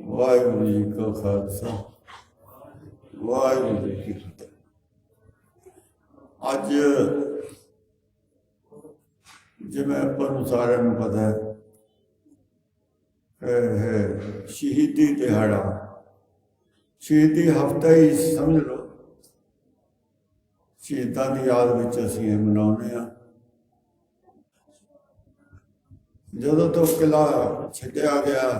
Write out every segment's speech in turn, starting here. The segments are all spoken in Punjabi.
ਵਾਹਿਗੁਰੂ ਜੀ ਕਾ ਖਾਲਸਾ, ਵਾਹਿਗੁਰੂ ਜੀ ਕੀ ਫਤਿਹ। ਅੱਜ ਜਿਵੇਂ ਆਪਾਂ ਨੂੰ ਸਾਰਿਆਂ ਨੂੰ ਪਤਾ ਹੈ ਹੈ ਸ਼ਹੀਦੀ ਦਿਹਾੜਾ। ਸ਼ਹੀਦੀ ਹਫਤਾ ਹੀ ਸਮਝ ਲਓ, ਸ਼ਹੀਦਾਂ ਦੀ ਯਾਦ ਵਿੱਚ ਅਸੀਂ ਇਹ ਮਨਾਉਂਦੇ ਆ ਜਦੋਂ ਤੋਂ ਕਿਲਾ ਛੱਡਿਆ ਗਿਆ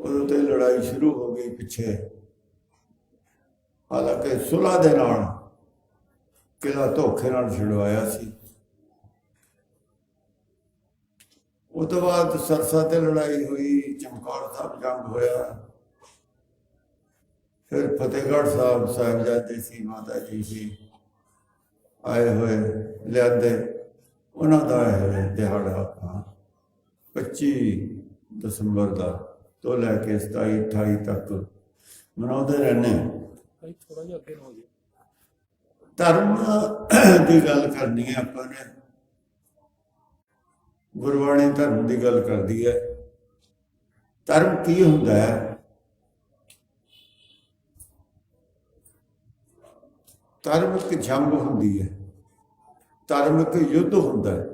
ਉਦੋਂ ਤੇ ਲੜਾਈ ਸ਼ੁਰੂ ਹੋ ਗਈ ਪਿੱਛੇ। ਹਾਲਾਂਕਿ ਸੁਲਾ ਦੇ ਨਾਲ ਕਿਲਾ ਧੋਖੇ ਨਾਲ ਛੁਡਵਾਇਆ ਸੀ। ਉਹ ਤੋਂ ਬਾਅਦ ਸਰਸਾ ਤੇ ਲੜਾਈ ਹੋਈ, ਚਮਕੌਰ ਸਾਹਿਬ ਜੰਗ ਹੋਇਆ। ਫਿਰ ਫਤਿਹਗੜ੍ਹ ਸਾਹਿਬ ਸਾਹਿਬਜ਼ਾਦੇ ਸੀ, ਮਾਤਾ ਜੀ ਸੀ ਆਏ ਹੋਏ, ਲਿਆਂਦੇ। ਉਹਨਾਂ ਦਾ ਹੈ ਦਿਹਾੜਾ ਆਪਾਂ 25 ਦਸੰਬਰ ਦਾ ਤੋਂ ਲੈ ਕੇ 27 28 ਤੱਕ। ਮਨਾਉਂਦੇ ਰਹਿੰਦੇ ਭਾਈ ਥੋੜਾ ਜਿਹਾ ਅੱਗੇ ਹੋ ਧਰਮ ਦੀ ਗੱਲ ਕਰਨੀ ਹੈ ਆਪਾਂ ਨੇ। ਗੁਰਬਾਣੀ ਧਰਮ ਦੀ ਗੱਲ ਕਰਦੀ ਹੈ। ਧਰਮ ਕੀ ਹੁੰਦਾ ਹੈ? ਧਰਮ ਇੱਕ ਜੰਗ ਹੁੰਦੀ ਹੈ। ਧਰਮ ਇੱਕ ਯੁੱਧ ਹੁੰਦਾ ਹੈ।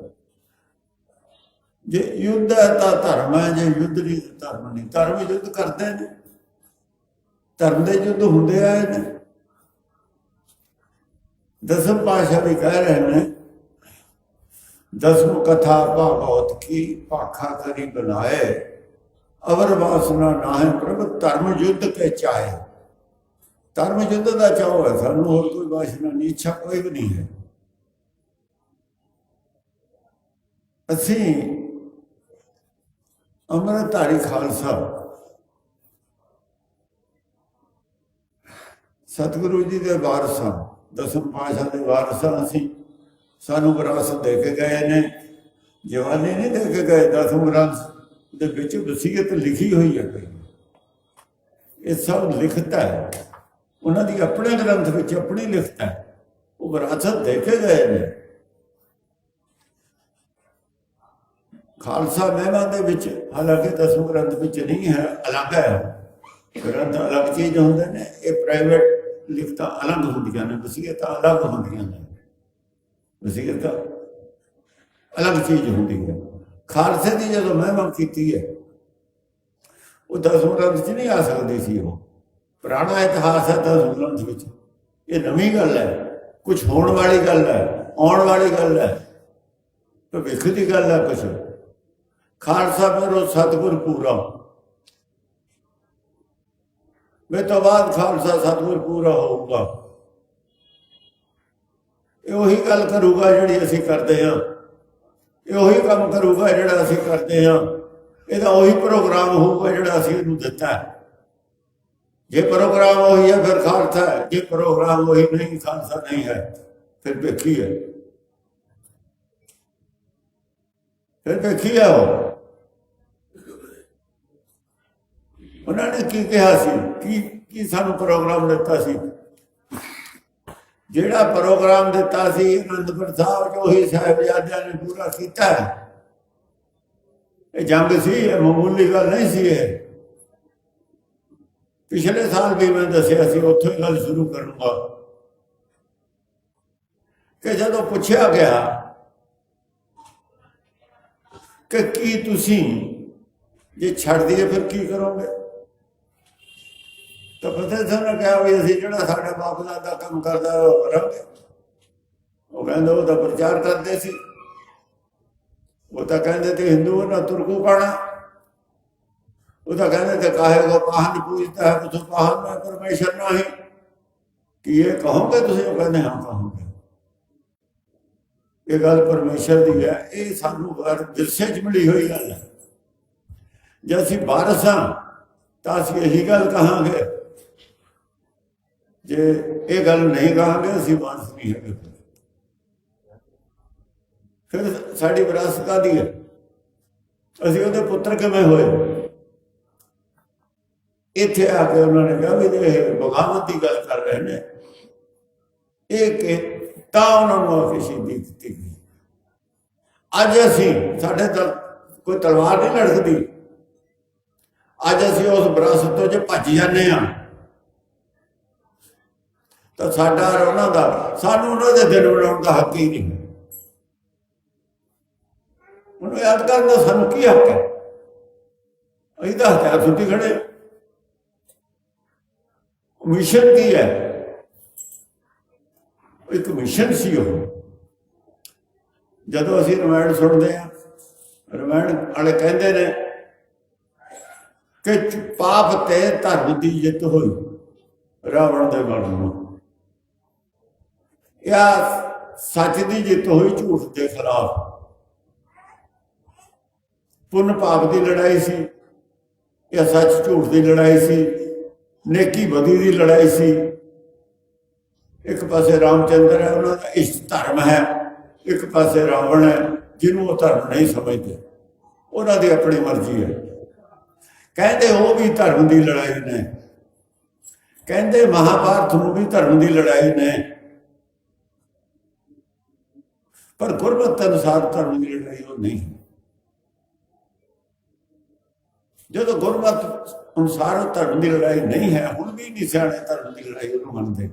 ਜੇ ਯੁੱਧ ਹੈ ਤਾਂ ਧਰਮ ਹੈ, ਜੇ ਯੁੱਧ ਨਹੀਂ ਧਰਮ ਨਹੀਂ। ਧਰਮ ਯੁੱਧ ਕਰਦੇ ਨੇ। ਧਰਮ ਦੇ ਯੁੱਧ ਹੁੰਦੇ ਆਏ ਨੇ। ਦਸਮ ਪਾਸ਼ਾ ਵੀ ਕਹਿ ਰਹੇ ਨੇ, ਦਸਮ ਕਥਾ ਭਾਗਵਤ ਕੀ ਭਾਖਾ ਕਰੀ ਬਨਾਏ ਅਵਰ ਵਾਸਨਾ ਨਾਹਿ ਪ੍ਰਭ, ਧਰਮ ਯੁੱਧ ਕੇ ਚਾਹੇ। ਧਰਮ ਯੁੱਧ ਦਾ ਚਾਹੋ ਹੈ, ਸਾਨੂੰ ਹੋਰ ਕੋਈ ਵਾਸਨਾ ਨਹੀਂ, ਇੱਛਾ ਕੋਈ ਵੀ ਨਹੀਂ ਹੈ। ਅਸੀਂ ਅੰਮ੍ਰਿਤਧਾਰੀ ਖਾਲਸਾ। ਸਤਿਗੁਰੂ ਜੀ ਦੇ ਵਾਰਸ ਹਾਂ ਦਸਮ ਪਾਤਸ਼ਾਹ ਦੇ ਵਾਰਸ ਹਾਂ ਅਸੀਂ ਸਾਨੂੰ ਵਿਰਾਸਤ ਦੇ ਕੇ ਗਏ ਨੇ। ਜਵਾਨੀ ਨਹੀਂ ਦੇ ਕੇ ਗਏ, ਦਸਮ ਗ੍ਰੰਥ ਦੇ ਵਿੱਚ ਵਸੀਅਤ ਲਿਖੀ ਹੋਈ ਹੈ ਇਹ ਸਭ ਲਿਖਤਾ ਹੈ। ਉਹਨਾਂ ਦੀ ਆਪਣੇ ਗ੍ਰੰਥ ਵਿੱਚ ਆਪਣੀ ਲਿਖਤਾ ਹੈ। ਉਹ ਵਿਰਾਸਤ ਦੇ ਕੇ ਗਏ ਨੇ। ਖਾਲਸਾ ਮਹਿਮਾ ਦੇ ਵਿੱਚ, ਹਾਲਾਂਕਿ ਦਸਮ ਗ੍ਰੰਥ ਵਿੱਚ ਨਹੀਂ ਹੈ, ਅਲੱਗ ਹੈ। ਗ੍ਰੰਥ ਅਲੱਗ ਚੀਜ਼ ਹੁੰਦੇ ਨੇ, ਇਹ ਪ੍ਰਾਈਵੇਟ ਲਿਖਤਾਂ ਅਲੱਗ ਹੁੰਦੀਆਂ ਨੇ, ਵਸੀਅਤਾਂ ਅਲੱਗ ਹੁੰਦੀਆਂ ਨੇ। ਵਸੀਅਤ ਅਲੱਗ ਚੀਜ਼ ਹੁੰਦੀ ਹੈ। ਖਾਲਸੇ ਦੀ ਜਦੋਂ ਮਹਿਮਾ ਕੀਤੀ ਹੈ, ਉਹ ਦਸਮ ਗ੍ਰੰਥ 'ਚ ਨਹੀਂ ਆ ਸਕਦੀ ਸੀ ਉਹ। ਪੁਰਾਣਾ ਇਤਿਹਾਸ ਹੈ ਦਸਮ ਗ੍ਰੰਥ ਵਿੱਚ। ਇਹ ਨਵੀਂ ਗੱਲ ਹੈ। ਕੁਝ ਹੋਣ ਵਾਲੀ ਗੱਲ ਹੈ, ਆਉਣ ਵਾਲੀ ਗੱਲ ਹੈ। ਭਵਿੱਖ ਦੀ ਗੱਲ ਹੈ ਕੁਝ ਖਾਲਸਾ ਮੇਰੋ ਸਤਿਗੁਰ ਪੂਰਾ ਮੈਂ ਤੋਂ ਬਾਅਦ ਖਾਲਸਾ ਸਤਿਗੁਰ ਪੂਰਾ ਹੋਊਗਾ। ਇਹ ਉਹੀ ਗੱਲ ਕਰੂਗਾ ਜਿਹੜੀ ਅਸੀਂ ਕਰਦੇ ਹਾਂ। ਇਹ ਉਹੀ ਕੰਮ ਕਰੂਗਾ ਜਿਹੜਾ ਅਸੀਂ ਕਰਦੇ ਹਾਂ। ਇਹਦਾ ਉਹੀ ਪ੍ਰੋਗਰਾਮ ਹੋਊਗਾ ਜਿਹੜਾ ਅਸੀਂ ਇਹਨੂੰ ਦਿੱਤਾ ਹੈ। ਜੇ ਪ੍ਰੋਗਰਾਮ ਉਹੀ ਹੈ, ਫਿਰ ਖਾਲਸਾ ਹੈ। ਜੇ ਪ੍ਰੋਗਰਾਮ ਉਹੀ ਨਹੀਂ, ਖਾਲਸਾ ਨਹੀਂ ਹੈ, ਫਿਰ ਭੇਖੀ ਹੈ। ਫਿਰ ਵੇਖੀ ਹੈ ਉਹਨਾਂ ਨੇ ਕੀ ਕਿਹਾ ਸੀ? ਕੀ ਕੀ ਸਾਨੂੰ ਪ੍ਰੋਗਰਾਮ ਦਿੱਤਾ ਸੀ? ਜਿਹੜਾ ਪ੍ਰੋਗਰਾਮ ਦਿੱਤਾ ਸੀ, ਅਨੰਦਪੁਰ ਸਾਹਿਬ ਚ ਉਹੀ ਸਾਹਿਬਜ਼ਾਦਿਆਂ ਨੇ ਪੂਰਾ ਕੀਤਾ। ਇਹ ਜੰਗ ਸੀ, ਇਹ ਮਾਮੂਲੀ ਗੱਲ ਨਹੀਂ ਸੀ ਇਹ। ਪਿਛਲੇ ਸਾਲ ਵੀ ਮੈਂ ਦੱਸਿਆ ਸੀ, ਉੱਥੋਂ ਹੀ ਗੱਲ ਸ਼ੁਰੂ ਕਰੂੰਗਾ। ਕਿ ਜਦੋਂ ਪੁੱਛਿਆ ਗਿਆ ਕਿ ਕੀ ਤੁਸੀਂ ਜੇ ਛੱਡ ਦਈਏ ਫਿਰ ਕੀ ਕਰੋਗੇ? ਤਾਂ ਫਤਿਹ ਸਿੰਘ ਨੇ ਕਿਹਾ ਵੀ ਅਸੀਂ ਜਿਹੜਾ ਸਾਡੇ ਬਾਪ ਦਾ ਕੰਮ ਕਰਦਾ ਉਹ ਕਰਾਂਗੇ ਉਹ ਕਹਿੰਦੇ ਉਹਦਾ ਪ੍ਰਚਾਰ ਕਰਦੇ ਸੀ। ਉਹ ਤਾਂ ਕਹਿੰਦੇ ਤੇ ਹਿੰਦੂ ਨਾ ਤੁਰਕੂ ਪਾਣਾ। ਉਹ ਤਾਂ ਕਹਿੰਦੇ ਤੇ ਕਾਹੇ ਕੋ ਪਾਹਨ ਪੂਜਤਾ ਹੈ ਤੁਸ ਪਾਹਨ ਮੈਂ ਪਰਮੇਸ਼ਰ ਨਹੀਂ ਕੀ ਇਹ ਕਹੋਗੇ ਤੁਸੀਂ? ਉਹ ਕਹਿੰਦੇ ਹਾਂ ਕਹੋਗੇ। ਇਹ ਗੱਲ ਪਰਮੇਸ਼ਰ ਦੀ ਹੈ, ਇਹ ਸਾਨੂੰ ਵਰ ਵਿਰਸੇ ਚ ਮਿਲੀ ਹੋਈ ਗੱਲ ਹੈ। ਜੇ ਅਸੀਂ ਵਾਰਸ ਹਾਂ, ਤਾਂ ਅਸੀਂ ਇਹੀ ਗੱਲ ਕਹਾਂਗੇ, ਜੇ ਇਹ ਗੱਲ ਨਹੀਂ ਕਹਾਂਗੇ, ਅਸੀਂ ਵਾਰਸ ਨਹੀਂ ਹੈਗੇ। ਫਿਰ ਸਾਡੀ ਵਿਰਾਸਤ ਦੀ ਹੈ? ਅਸੀਂ ਉਹਦੇ ਪੁੱਤਰ ਕਿਵੇਂ ਹੋਏ? ਇੱਥੇ ਆ ਕੇ ਉਹਨਾਂ ਨੇ ਕਿਹਾ ਵੀ ਇਹ ਬਗਾਵਤ ਦੀ ਗੱਲ ਕਰ ਰਹੇ ਨੇ। ਇਹ ਕਿ ਤਾਂ ਉਹਨਾਂ ਨੂੰ ਆ ਸ਼ਹੀਦੀ ਦਿੱਤੀ ਗਈ ਅੱਜ ਅਸੀਂ, ਸਾਡੇ ਤਲ, ਕੋਈ ਤਲਵਾਰ ਨਹੀਂ ਲੜਕਦੀ। ਅੱਜ ਅਸੀਂ ਉਸ ਵਿਰਾਸਤ ਤੋਂ ਜੇ ਭੱਜ ਜਾਂਦੇ ਆ ਤਾਂ ਸਾਡਾ ਉਹਨਾਂ ਦਾ, ਸਾਨੂੰ ਉਹਨਾਂ ਦੇ ਦਿਲ ਬਣਾਉਣ ਦਾ ਹੱਕ ਹੀ ਨਹੀਂ। ਉਹਨੂੰ ਯਾਦ ਕਰਨ ਦਾ ਸਾਨੂੰ ਕੀ ਹੱਕ ਹੈ? ਅਸੀਂ ਤਾਂ ਹਥਿਆਰ ਸੁੱਟੀ ਖੜੇ ਮਿਸ਼ਨ ਕੀ ਹੈ? ਇੱਕ ਮਿਸ਼ਨ ਸੀ ਉਹ। ਜਦੋਂ ਅਸੀਂ ਰਮਾਇਣ ਸੁਣਦੇ ਆ ਰਮਾਇਣ ਵਾਲੇ ਕਹਿੰਦੇ ਨੇ ਕਿ ਪਾਪ ਤੇ ਧਰਮ ਦੀ ਜਿੱਤ ਹੋਈ, ਰਾਵਣ ਦੇ ਮਰਨ ਨੂੰ। ਇਹ ਸੱਚ ਦੀ ਜਿੱਤ ਹੋਈ, ਝੂਠ ਦੇ ਖਿਲਾਫ। ਪੁੰਨ ਪਾਪ ਦੀ ਲੜਾਈ ਸੀ, ਇਹ ਸੱਚ ਝੂਠ ਦੀ ਲੜਾਈ ਸੀ, ਨੇਕੀ ਬਦੀ ਦੀ ਲੜਾਈ ਸੀ। ਇੱਕ ਪਾਸੇ ਰਾਮਚੰਦਰ ਹੈ, ਉਹਨਾਂ ਦਾ ਇਸ਼ ਧਰਮ ਹੈ, ਇੱਕ ਪਾਸੇ ਰਾਵਣ ਹੈ, ਜਿਹਨੂੰ ਉਹ ਧਰਮ ਨਹੀਂ ਸਮਝਦੇ। ਉਹਨਾਂ ਦੀ ਆਪਣੀ ਮਰਜ਼ੀ ਹੈ। ਕਹਿੰਦੇ ਉਹ ਵੀ ਧਰਮ ਦੀ ਲੜਾਈ ਨੇ। ਕਹਿੰਦੇ ਮਹਾਭਾਰਤ ਨੂੰ ਵੀ ਧਰਮ ਦੀ ਲੜਾਈ ਨੇ। ਪਰ ਗੁਰਮਤ ਅਨੁਸਾਰ ਧਰਮ ਦੀ ਲੜਾਈ ਉਹ ਨਹੀਂ। ਹੈ। ਜਦੋਂ ਗੁਰਮਤਿ ਅਨੁਸਾਰ ਉਹ ਧਰਮ ਦੀ ਲੜਾਈ ਨਹੀਂ ਹੈ, ਹੁਣ ਵੀ ਨਹੀਂ ਸਿਆਣੇ ਧਰਮ ਦੀ ਲੜਾਈ ਉਹਨੂੰ ਮੰਨਦੇ।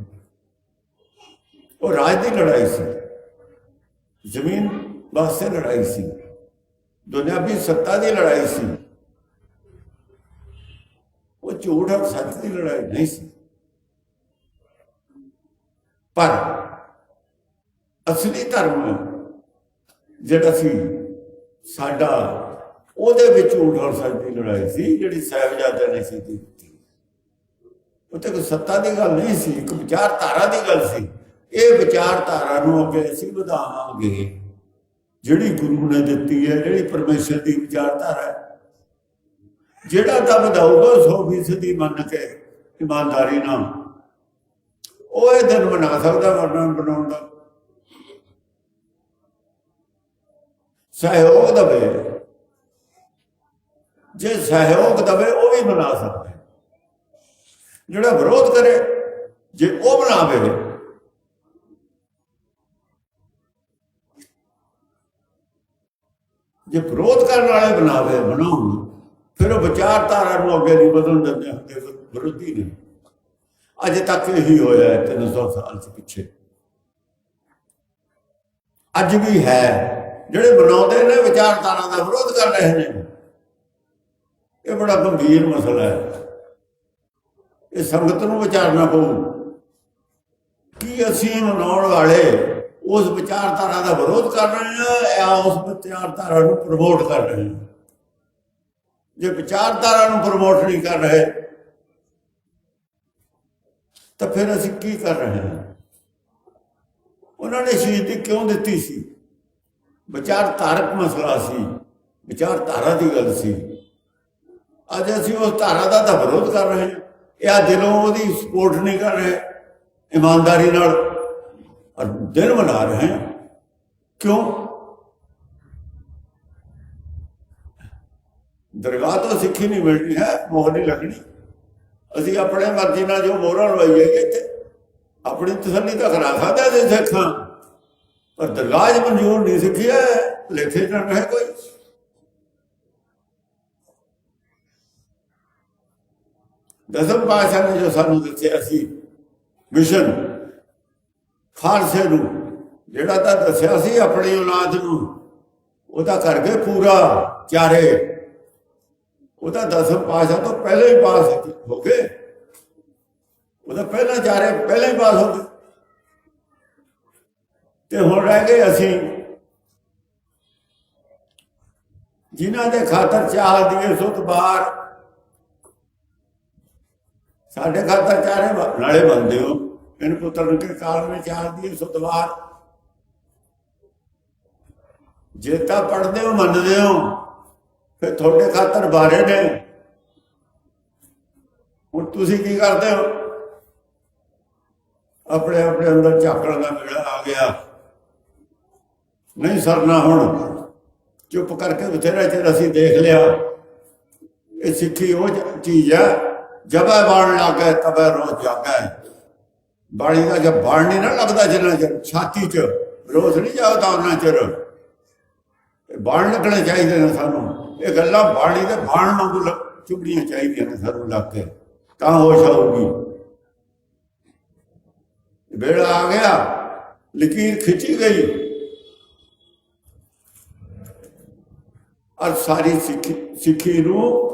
ਉਹ ਰਾਜ ਦੀ ਲੜਾਈ ਸੀ। ਜ਼ਮੀਨ ਵਾਸਤੇ ਲੜਾਈ ਸੀ। ਦੁਨਿਆਵੀ ਸੱਤਾ ਦੀ ਲੜਾਈ ਸੀ। ਉਹ ਝੂਠ ਔਰ ਸੱਚ ਦੀ ਲੜਾਈ ਨਹੀਂ ਸੀ। ਪਰ ਅਸਲੀ ਧਰਮ ਜਿਹੜਾ ਸੀ, ਸਾਡਾ, ਉਹਦੇ ਵਿੱਚ ਝੂਠ ਔਰ ਸੱਚ ਦੀ ਲੜਾਈ ਸੀ, ਜਿਹੜੀ ਸਾਹਿਬਜ਼ਾਦਿਆਂ ਨੇ ਸੀ, ਦਿੱਤੀ। ਉੱਤੇ ਕੋਈ ਸੱਤਾ ਦੀ ਗੱਲ ਨਹੀਂ ਸੀ, ਇੱਕ ਵਿਚਾਰਧਾਰਾ ਦੀ ਗੱਲ ਸੀ। ਇਹ ਵਿਚਾਰਧਾਰਾ ਨੂੰ ਅੱਗੇ ਅਸੀਂ ਵਧਾਵਾਂਗੇ। ਜਿਹੜੀ ਗੁਰੂ ਨੇ ਦਿੱਤੀ ਹੈ, ਜਿਹੜੀ ਪਰਮੇਸ਼ਰ ਦੀ ਵਿਚਾਰਧਾਰਾ ਹੈ, ਜਿਹੜਾ ਤਾਂ ਵਧਾਊਗਾ 100% ਮੰਨ ਕੇ ਇਮਾਨਦਾਰੀ ਨਾਲ। ਉਹ ਇਹ ਦਿਨ ਬਣਾ ਸਕਦਾ, ਵਰਣਨ ਬਣਾਉਣ ਦਾ। ਸਹਿਯੋਗ ਦਵੇ। ਜੇ ਸਹਿਯੋਗ ਦਵੇ, ਉਹ ਵੀ ਬਣਾ ਸਕਦਾ। ਜਿਹੜਾ ਵਿਰੋਧ ਕਰੇ, ਜੇ ਉਹ ਬਣਾਵੇ ਜੇ ਵਿਰੋਧ ਕਰਨ ਵਾਲੇ ਬਣਾਵੇ, ਬਣਾਉਣ, ਫਿਰ ਉਹ ਵਿਚਾਰਧਾਰਾ ਨੂੰ ਅੱਗੇ ਨਹੀਂ ਵਧਣ ਦਿੰਦੇ ਹੁੰਦੇ ਵਿਰੋਧੀ ਨੇ। ਅਜੇ ਤੱਕ ਇਹੀ ਹੋਇਆ ਹੈ 300 ਸਾਲ ਚ ਪਿੱਛੇ। ਅੱਜ ਵੀ ਹੈ, ਜਿਹੜੇ ਬਣਾਉਂਦੇ ਨੇ, ਵਿਚਾਰਧਾਰਾ ਦਾ ਵਿਰੋਧ ਕਰ ਰਹੇ ਨੇ। ਇਹ ਬੜਾ ਗੰਭੀਰ ਮਸਲਾ ਹੈ। ਇਹ ਸੰਗਤ ਨੂੰ ਵਿਚਾਰਨਾ ਪਊ। ਕੀ ਅਸੀਂ ਮਨਾਉਣ ਵਾਲੇ ਉਸ ਵਿਚਾਰਧਾਰਾ ਦਾ ਵਿਰੋਧ ਕਰ ਰਹੇ ਹਾਂ ਜਾਂ ਉਸ ਵਿਚਾਰਧਾਰਾ ਨੂੰ ਪ੍ਰਮੋਟ ਕਰ ਰਹੇ ਹਾਂ ਜੇ ਵਿਚਾਰਧਾਰਾ ਨੂੰ ਪ੍ਰਮੋਟ ਨਹੀਂ ਕਰ ਰਹੇ, ਤਾਂ ਫਿਰ ਅਸੀਂ ਕੀ ਕਰ ਰਹੇ ਹਾਂ? ਉਹਨਾਂ ਨੇ ਸ਼ਹੀਦੀ ਕਿਉਂ ਦਿੱਤੀ ਸੀ? ਵਿਚਾਰਧਾਰਕ ਮਸਲਾ ਸੀ, ਵਿਚਾਰਧਾਰਾ ਦੀ ਗੱਲ ਸੀ। ਅੱਜ ਅਸੀਂ ਉਸ ਧਾਰਾ ਦਾ ਤਾਂ ਵਿਰੋਧ ਕਰ ਰਹੇ ਹਾਂ। ਇਹ ਦਿਲੋਂ ਉਹਦੀ ਸਪੋਰਟ ਨਹੀਂ ਕਰ ਰਹੇ, ਇਮਾਨਦਾਰੀ ਨਾਲ ਔਰ ਦਿਨ ਮਨਾ ਰਹੇ ਹਾਂ ਕਿਉਂ ਦਰਗਾਹ ਤੋਂ ਸਿੱਖੀ ਨਹੀਂ ਮਿਲਣੀ ਹੈ ਮੋਹ ਨਹੀਂ ਲੱਗਣੀ ਅਸੀਂ ਆਪਣੇ ਮਰਜ਼ੀ ਨਾਲ ਜੋ ਮੋਹਰਾਂ ਲਵਾਈਏ ਇੱਥੇ ਆਪਣੀ ਤਸੱਲੀ ਤਾਂ ਕਰਾ ਸਕਦਾ ਜੇ ਸਿੱਖਾਂ ਪਰ ਦਰਗਾਹ 'ਚ ਮਨਜ਼ੂਰ ਨਹੀਂ ਸਿੱਖਿਆ ਲੇਖੇ ਨਾ ਰਹੇ ਕੋਈ ਦਸਮ ਪਾਸ਼ਾ ਨੇ ਜੋ ਸਾਨੂੰ ਦੱਸਿਆ ਸੀ ਮਿਸ਼ਨ ਖਾਲਸੇ ਨੂੰ ਜਿਹੜਾ ਤਾਂ ਦੱਸਿਆ ਸੀ ਆਪਣੀ ਔਲਾਦ ਨੂੰ, ਉਹਦਾ ਕਰ ਗਏ ਪੂਰਾ ਚਾਰੇ। ਉਹਦਾ ਦਸਮ ਪਾਸ਼ਾ ਤੋਂ ਪਹਿਲੇ ਹੀ ਪਾਸ ਹੋ ਗਏ। ਉਹਦਾ ਪਹਿਲਾ ਚਾਰੇ, ਪਹਿਲੇ ਹੀ ਪਾਸ ਹੋ ਗਏ। ਤੇ ਹੁਣ ਰਹਿ ਗਏ ਅਸੀਂ। ਜਿਨ੍ਹਾਂ ਦੇ ਖਾਤਰ ਚਾਹ ਦੀਏ ਸੁਤ ਬਾਹਰ, ਸਾਡੇ ਖਾਤਰ ਚਾਰੇ ਨਾਲੇ ਬੰਦੇ ਹੋ। ਇਹਨ ਪੁੱਤਰ ਕੇ ਕਾਲ ਵਿੱਚ ਚਾਹ ਦੀਏ ਸੁਤ ਬਾਹਰ ਜੇ ਤਾਂ ਪੜਦੇ ਹੋ, ਮੰਨਦੇ ਹੋ, ਫਿਰ ਤੁਹਾਡੇ ਖਾਤਰ ਬਾਰੇ ਨੇ। ਹੁਣ ਤੁਸੀਂ ਕੀ ਕਰਦੇ ਹੋ? ਆਪਣੇ ਆਪਣੇ ਅੰਦਰ ਝਾਕਣ ਦਾ ਮੇਲਾ ਆ ਗਿਆ। ਨਹੀਂ ਸਰਨਾ ਹੁਣ। ਚੁੱਪ ਕਰਕੇ ਬਥੇਰਾ ਚਿਰ ਅਸੀਂ ਦੇਖ ਲਿਆ। ਇਹ ਸਿੱਖੀ ਉਹ ਜ- ਚੀਜ਼ ਹੈ ਜਬੈ ਬਾਣ ਲੱਗਾ ਤਬੈ ਰੋਜ਼ ਜਾਗਾ ਬਾਣੀ ਦਾ ਜਬ ਬਾਣ ਨਹੀਂ ਨਾ ਲੱਗਦਾ ਜਿੰਨਾ ਚਿਰ, ਛਾਤੀ 'ਚ ਰੋਜ਼ ਨਹੀਂ ਜਾਗਦਾ ਉਹਨਾਂ ਚਿਰ। ਇਹ ਬਾਣ ਲੱਗਣੇ ਚਾਹੀਦੇ ਨੇ ਸਾਨੂੰ। ਇਹ ਗੱਲਾਂ ਬਾਣੀ ਦੇ ਬਾਣ ਵਾਂਗੂ ਲੱਗ- ਚੁਗੜੀਆਂ ਚਾਹੀਦੀਆਂ ਨੇ ਸਾਨੂੰ ਲੱਗ ਕੇ। ਤਾਂ ਹੋਸ਼ ਆਊਗੀ। ਵੇਲਾ ਆ ਗਿਆ, ਲਕੀਰ ਖਿੱਚੀ ਗਈ। ਔਰ ਸਾਰੀ ਸਿੱਖੀ ਸਿੱਖੀ ਨੂੰ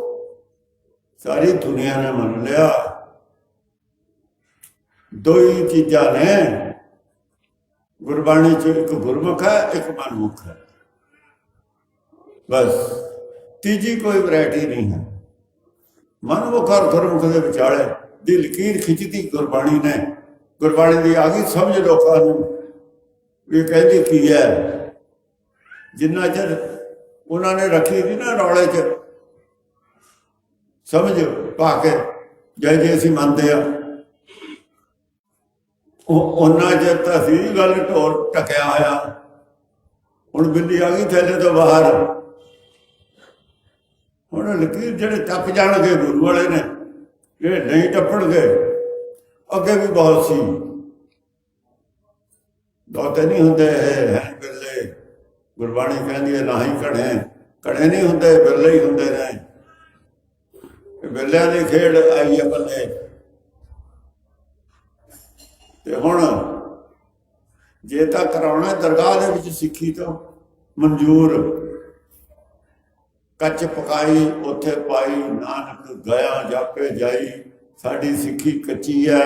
ਸਾਰੀ ਦੁਨੀਆ ਨੇ ਮੰਨ ਲਿਆ। ਦੋ ਹੀ ਚੀਜ਼ਾਂ ਨੇ। ਗੁਰਬਾਣੀ ਚ ਇੱਕ ਗੁਰਮੁਖ ਹੈ, ਇੱਕ ਮਨਮੁਖ ਹੈ। ਬਸ, ਤੀਜੀ ਕੋਈ ਵੈਰਾਈਟੀ ਨਹੀਂ ਹੈ। ਮਨਮੁਖ ਔਰ ਗੁਰਮੁਖ ਦੇ ਵਿਚਾਲੇ ਦੀ ਲਕੀਰ ਖਿੱਚਦੀ ਗੁਰਬਾਣੀ ਨੇ। ਗੁਰਬਾਣੀ ਦੀ ਆ ਗਈ ਸਮਝ ਲੋਕਾਂ ਨੂੰ ਇਹ ਕਹਿੰਦੀ ਕੀ ਹੈ। ਜਿੰਨਾ ਚਿਰ ਉਹਨਾਂ ਨੇ ਰੱਖੀ ਸੀ ਨਾ ਰੌਲੇ 'ਚ, ਸਮਝ ਪਾ ਕੇ ਜੇ ਜੇ ਅਸੀਂ ਮੰਨਦੇ ਆ। ਉਹ ਉਹਨਾਂ ਚਿਰ ਤਾਂ ਸੀ ਗੱਲ ਢੋਰ ਟਕਿਆ ਹੋਇਆ ਹੁਣ ਬਿੱਲੀ ਆ ਗਈ ਥੱਲੇ ਤੋਂ ਬਾਹਰ। ਹੁਣ ਲਕੀਰ ਜਿਹੜੇ ਟੱਪ ਜਾਣਗੇ ਗੁਰੂ ਵਾਲੇ ਨੇ ਜਿਹੜੇ ਨਹੀਂ ਟੱਪਣਗੇ। ਅੱਗੇ ਵੀ ਬਹੁਤ ਸੀ। ਦੋਤੇ ਨਹੀਂ ਹੁੰਦੇ ਹੈ ਬਿਰਲੇ। ਗੁਰਬਾਣੀ ਕਹਿੰਦੀ ਹੈ ਨਾ ਹੀ ਘੜੇ। ਘੜੇ ਨਹੀਂ ਹੁੰਦੇ, ਬਿਰਲੇ ਹੀ ਹੁੰਦੇ ਨੇ। ਇਹ ਬਿਰਲਿਆਂ ਦੀ ਖੇਡ ਆਈ ਹੈ ਬੱਲੇ। ਹੁਣ ਜੇ ਤਾਂ ਕਰਾਉਣਾ ਦਰਗਾਹ ਦੇ ਵਿੱਚ ਸਿੱਖੀ ਤੋਂ ਮਨਜ਼ੂਰ। ਕੱਚ ਪਕਾਈ, ਉੱਥੇ ਪਾਈ, ਨਾਨਕ ਗਿਆ, ਜਾਪੇ ਜਾਈ, ਸਾਡੀ ਸਿੱਖੀ ਕੱਚੀ ਹੈ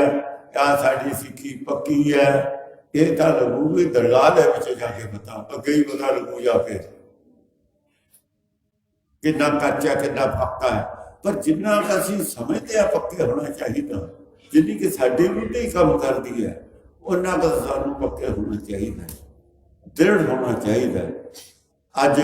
ਆ ਸਾਡੀ ਸਿੱਖੀ ਪੱਕੀ ਹੈ ਇਹ ਤਾਂ ਲਗੂ ਵੀ ਦਰਗਾਹ ਦੇ ਵਿੱਚ ਜਾ ਕੇ ਪਤਾ, ਅੱਗੇ ਹੀ ਪਤਾ ਲਗੂ ਜਾ ਕੇ। ਕਿੰਨਾ ਕੱਚਾ ਕਿੰਨਾ ਪੱਕਾ ਹੈ ਪਰ ਜਿੰਨਾ ਅਸੀਂ ਸਮਝਦੇ ਆ ਪੱਕੇ ਹੋਣਾ ਚਾਹੀਦਾ। ਜਿੰਨੀ ਕਿ ਸਾਡੀ ਬੁੱਧੀ ਕੰਮ ਕਰਦੀ ਹੈ, ਉਹਨਾਂ ਦਾ ਸਾਨੂੰ ਪੱਕੇ ਹੋਣਾ ਚਾਹੀਦਾ ਹੈ। ਦ੍ਰਿੜ ਹੋਣਾ ਚਾਹੀਦਾ ਅੱਜ